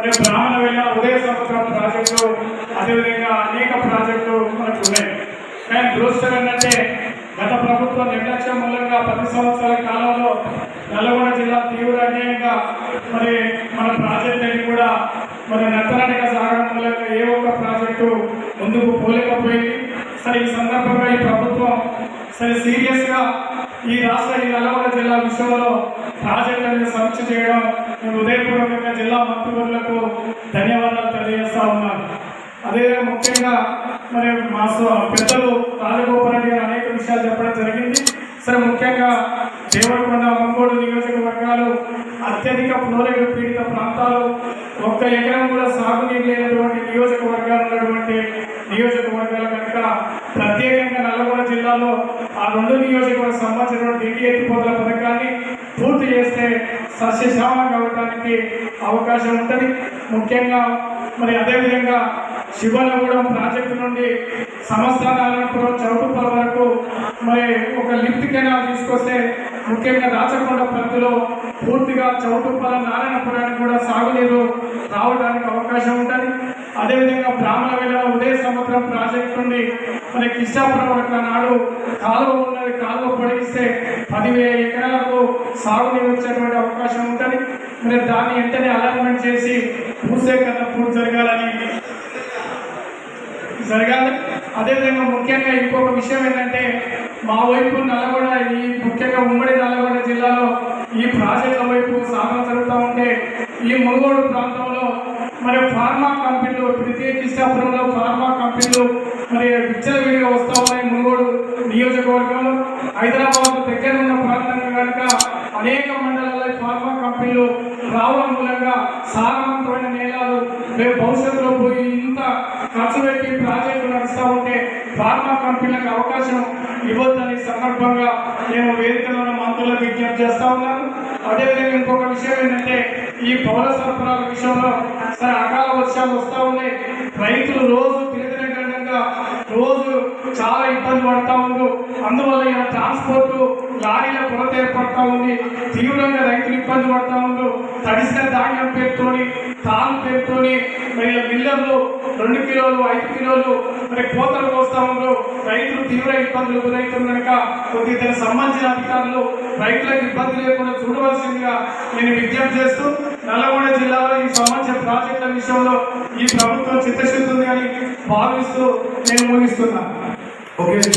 మరి బ్రాహ్మణ వెళ్ళ ఉదయ సంవత్సరం ప్రాజెక్టులు అదేవిధంగా అనేక ప్రాజెక్టులు మనకు ఉన్నాయి. కానీ దురదృష్టం ఏంటంటే గత ప్రభుత్వం నిర్లక్ష్యం మూలంగా పది సంవత్సరాల కాలంలో నల్గొండ జిల్లా తీవ్ర అన్యాయంగా మరి మన ప్రాజెక్టులన్నీ కూడా మరి నత్తనాటిగా సాగడం మూలంగా ఏ ఒక్క ప్రాజెక్టు ముందుకు పోలేకపోయింది. సరే ఈ సందర్భంగా ఈ ప్రభుత్వం సరే సీరియస్గా ఈ రాష్ట్ర ఈ నల్గొండ జిల్లా విషయంలో ప్రాజెక్టులను సమీక్ష చేయడం నేను ఉదయపూర్వకంగా జిల్లా మంత్రివర్లకు ధన్యవాదాలు తెలియజేస్తా ఉన్నాను. అదే ముఖ్యంగా మరి మా పెద్దలు రాజగోపాల్ అనేక విషయాలు చెప్పడం జరిగింది. సరే ముఖ్యంగా దేవరకొండ మంగోడు నియోజకవర్గాలు అత్యధిక ఫ్లోరైడ్ పీడిత ప్రాంతాలు. ఒక్క ఎకరం కూడా సాగునీరు లేనటువంటి నియోజకవర్గాలు ఉన్నటువంటి నియోజకవర్గాలు కనుక ప్రత్యేకంగా నల్లగొండ జిల్లాలో ఆ రెండు నియోజకవర్గ సంబంధించినటువంటి ఇంటి ఎత్తిపోతల పథకాన్ని పూర్తి చేస్తే సస్యశ్యామం కావడానికి అవకాశం ఉంటుంది. ముఖ్యంగా మరి అదేవిధంగా శివనగూడెం ప్రాజెక్టు నుండి సమస్త నారాయణపురం చౌటుప్పల వరకు మరి ఒక లిఫ్ట్ కెనాల్ తీసుకొస్తే ముఖ్యంగా రాచకొండ పరిధిలో పూర్తిగా చౌటుప్పల నారాయణపురానికి కూడా సాగునీరు రావడానికి అవకాశం ఉంటుంది. అదేవిధంగా బ్రాహ్మణ వేళ ఉదయం నుండి మన కిష్టాపురం వరకు నాడు కాలువ ఉన్నది. కాలువ పొడిగిస్తే పదివేల ఎకరాలకు సాగునీరు వచ్చేటువంటి అవకాశం ఉంటుంది. మరి దాన్ని వెంటనే అలైన్మెంట్ చేసి భూసేకరణ పూర్తి జరగాలని జరగాలి. అదేవిధంగా ముఖ్యంగా ఇంకొక విషయం ఏంటంటే మా వైపు నల్లగొండ ఈ ముఖ్యంగా ఉమ్మడి నల్లగొండ జిల్లాలో ఈ ప్రాజెక్టుల వైపు సాగం జరుగుతూ ఉంటే ఈ మునుగోడు ప్రాంతంలో మరి ఫార్మా కంపెనీలు ద్వితీయ కిష్టాపురంలో ఫార్మా కంపెనీలు మరి విచ్చలవిడిగా వస్తూ ఉన్నాయి మునుగోడు నియోజకవర్గంలో హైదరాబాద్ దగ్గర ఉన్న ప్రాంతంగా కనుక అనేక మండలాల్లో ఫార్మా కంపెనీలు రావడం మూలంగా సారవంతమైన నేలాలు రేపు భవిష్యత్తులో పోయి ఇంత ఖర్చు పెట్టి ప్రాజెక్టు నడుస్తూ ఉంటే ఫార్మా కంపెనీలకు అవకాశం ఇవ్వద్దని సందర్భంగా నేను వేదికలను ఉన్న మంత్రులకు విజ్ఞప్తి చేస్తా ఉన్నాను. అదేవిధంగా ఇంకొక విషయం ఏంటంటే ఈ పౌర సరఫరాల విషయంలో సరే అకాల వర్షాలు వస్తూ ఉన్నాయి రైతులు రోజు చాలా ఇబ్బంది పడతా ఉన్నారు అందువల్ల ఇలా ట్రాన్స్పోర్ట్ లారీల కొరత ఏర్పడతా ఉంది. తీవ్రంగా రైతులు ఇబ్బంది పడతా ఉన్నారు తడిసిన ధాన్యం పేరుతోని తాను పేరుతోని మరి మిల్లర్లు రెండు కిలోలు ఐదు కిలోలు మరి కోతలు కోస్తా ఉన్నారు రైతులు తీవ్ర ఇబ్బందులు గురవుతుంది కనుక కొద్ది దానికి సంబంధించిన అధికారులు రైతులకు ఇబ్బంది లేకుండా చూడవలసిందిగా నేను విజ్ఞప్తి చేస్తూ నల్లగొండ జిల్లాలో ఈ సంబంధించిన ప్రాజెక్టుల విషయంలో ఈ ప్రభుత్వం చిత్తశుద్ధి ఉంది అని భావిస్తూ నేను ముగిస్తున్నాను Okay,